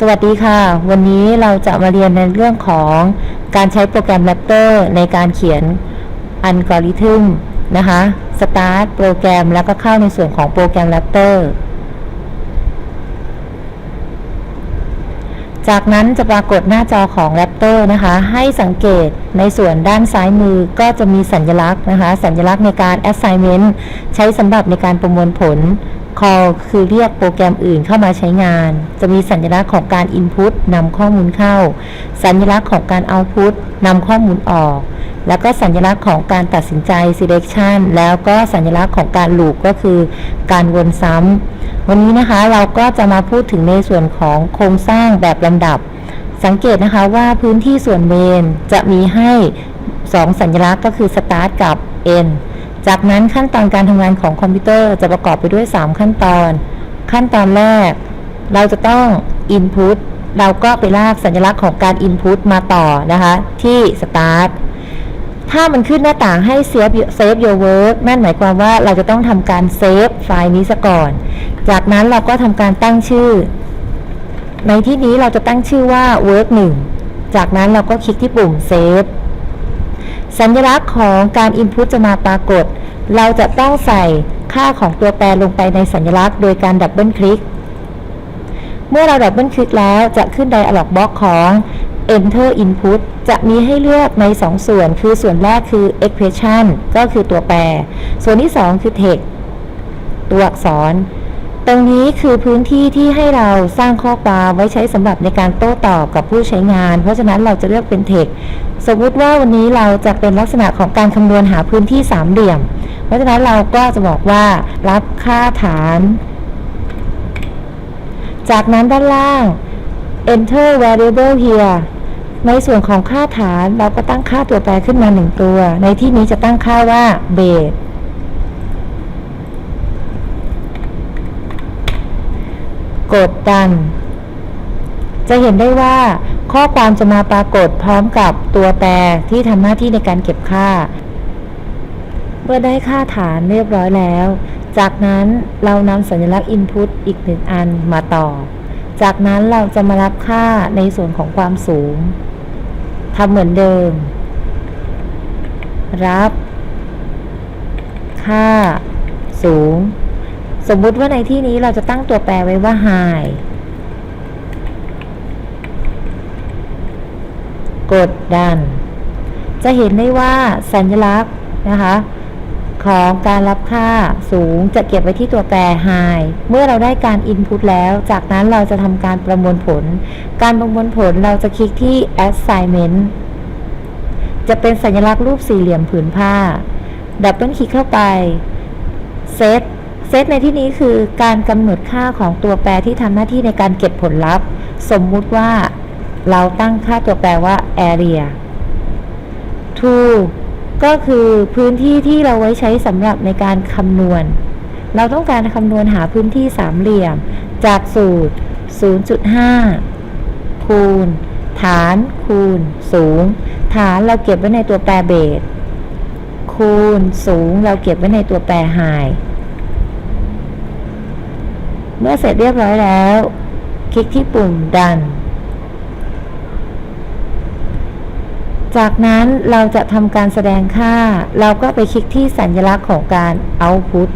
สวัสดีค่ะ วันนี้เราจะมาเรียนในเรื่องของการใช้โปรแกรม Raptor ในการเขียนอัลกอริทึมนะคะ Start โปรแกรมแล้วก็เข้าในส่วนของโปรแกรม Raptor จากนั้นจะปรากฏหน้าจอของ Raptor นะคะ ให้สังเกตในส่วนด้านซ้ายมือก็จะมีสัญลักษณ์นะคะ สัญลักษณ์ในการ assignment ใช้สำหรับในการประมวลผล call คือเรียกโปรแกรมอื่นเข้ามาใช้งาน จะมีสัญลักษณ์ของการ input นำข้อมูลเข้า สัญลักษณ์ของการ output นำข้อมูลออก แล้วก็สัญลักษณ์ของการตัดสินใจ selection แล้วก็สัญลักษณ์ของการ loop ก็คือการวนซ้ำ วันนี้นะคะเราก็จะมาพูดถึงในส่วนของโครงสร้างแบบลำดับ สังเกตนะคะว่าพื้นที่ส่วนเมนจะมีให้ 2 สัญลักษณ์ก็คือ start กับ end จากนั้นขั้นตอนการทำงานของคอมพิวเตอร์จะประกอบไปด้วย 3 ขั้นตอน ขั้นตอนแรก เราจะต้อง input เราก็ไปลากสัญลักษณ์ของการ input มาต่อนะคะ ที่ start ถ้ามันขึ้นหน้าต่างให้ save save your work นั่นหมายความว่าเราจะต้องทำการเซฟไฟล์นี้ซะก่อน จากนั้นเราก็ทำการตั้งชื่อ ในที่นี้เราจะตั้งชื่อว่า work 1 จากนั้นเราก็คลิกที่ปุ่ม save สัญลักษณ์ของการ input จะมาปรากฏ เราจะต้องใส่ค่าของตัวแปรลงไปในสัญลักษณ์โดยการดับเบิลคลิก เมื่อเราดับเบิลคลิกแล้วจะขึ้น dialog box ของ enter input จะมีให้เลือกใน 2 ส่วน คือส่วนแรกคือ expression ก็คือตัวแปร ส่วนที่ 2 คือ text ตัวอักษร ตรงนี้คือพื้นที่ที่ให้เราสร้างข้อความไว้ใช้สำหรับในการโต้ตอบกับผู้ใช้งาน เพราะฉะนั้นเราจะเลือกเป็น text สมมุติว่าวันนี้เราจะเป็นลักษณะของการคำนวณหาพื้นที่สามเหลี่ยม เพราะฉะนั้นเราก็จะบอกว่ารับค่าฐาน จากนั้นด้านล่าง enter variable here ในส่วนของค่าฐานเราก็ตั้งค่าตัวแปรขึ้นมาหนึ่งตัว ในที่นี้จะตั้งค่าว่า base กดดัน จะเห็นได้ว่าข้อความจะมาปรากฏพร้อมกับตัวแปรที่ทำหน้าที่ในการเก็บค่า เมื่อได้ค่าฐานเรียบร้อยแล้ว จากนั้นเรานำสัญลักษณ์ Input อีกหนึ่งอันมาต่อ จากนั้นเราจะมารับค่าในส่วนของความสูงทำเหมือนเดิม รับ ค่า สูง สมมุติว่าในที่นี้เราจะตั้งตัวแปรไว้ว่า high กดดัน จะเห็นได้ว่าสัญลักษณ์นะคะ ของการรับค่าสูงจะเก็บไว้ที่ตัวแปร high เมื่อเราได้การ input แล้ว จากนั้นเราจะทำการประมวลผล การประมวลผลเราจะคลิกที่ assignment จะเป็นสัญลักษณ์รูปสี่เหลี่ยมผืนผ้า ดับเบิลคลิกเข้าไป set เซตในที่นี้คือการกำหนดค่าของตัวแปรที่ทำหน้าที่ในการเก็บผลลัพธ์ สมมุติว่าเราตั้งค่าตัวแปรว่า area to ก็คือพื้นที่ที่เราไว้ใช้สำหรับในการคำนวณ เราต้องการคำนวณหาพื้นที่สามเหลี่ยม จากสูตร 0.5 คูณ ฐานคูณ สูง ฐานเราเก็บไว้ในตัวแปรเบสคูณสูงเราเก็บไว้ในตัวแปรไฮ เมื่อเสร็จเรียบร้อยแล้ว คลิกที่ปุ่มดัน จากนั้นเราจะทำการแสดงค่า เราก็ไปคลิกที่สัญลักษณ์ของการ output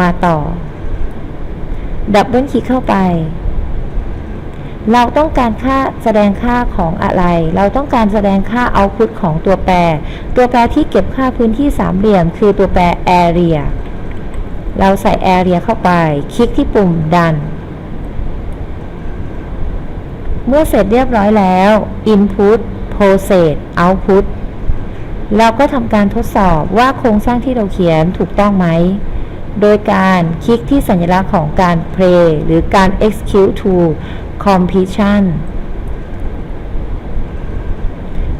มาต่อ ดับเบิลคลิกเข้าไป เราต้องการค่าแสดงค่าของอะไร เราต้องการแสดงค่า output ของตัวแปร ตัวแปรที่เก็บค่าพื้นที่สามเหลี่ยม คือตัวแปร area เราใส่ area เข้าไป คลิกที่ปุ่มดัน เมื่อเสร็จเรียบร้อยแล้ว input process output เราก็ทำการทดสอบว่าโครงสร้างที่เราเขียนถูกต้องไหม โดยการคลิกที่สัญลักษณ์ของการ play หรือการ execute to completion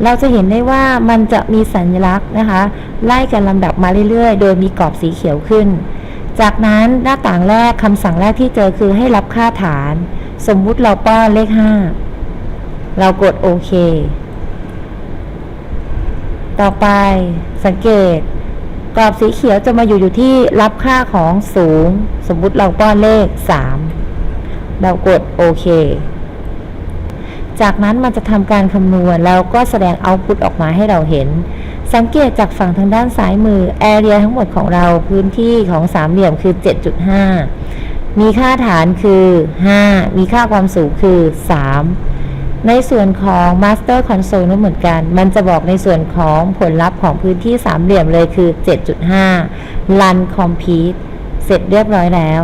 เราจะเห็นได้ว่ามันจะมีสัญลักษณ์นะคะ ไล่กันลำดับมาเรื่อยๆ โดยมีกรอบสีเขียวขึ้น จากนั้นหน้าต่างแรกคำสั่งแรกที่เจอคือให้รับค่าฐาน สมมุติเราป้อนเลข 5 เรากดโอเค ต่อไปสังเกต กรอบสีเขียวจะมาอยู่อยู่ที่รับค่าของสูง สมมุติเราป้อนเลข 3 เรากดโอเค จากนั้นมันจะทำการคำนวณแล้วก็แสดงเอาพุตออกมาให้เราเห็น สังเกตจากฝั่งทางด้านซ้ายมือแอเรียทั้งหมดของเราพื้นที่ของสามเหลี่ยมคือ 7.5 มีค่าฐานคือ 5 มีค่าความสูงคือ 3 ในส่วนของ Master Console นั้นเหมือนกัน มันจะบอกในส่วนของผลลัพธ์ของพื้นที่สามเหลี่ยมเลยคือ 7.5 Run Complete เสร็จเรียบร้อยแล้ว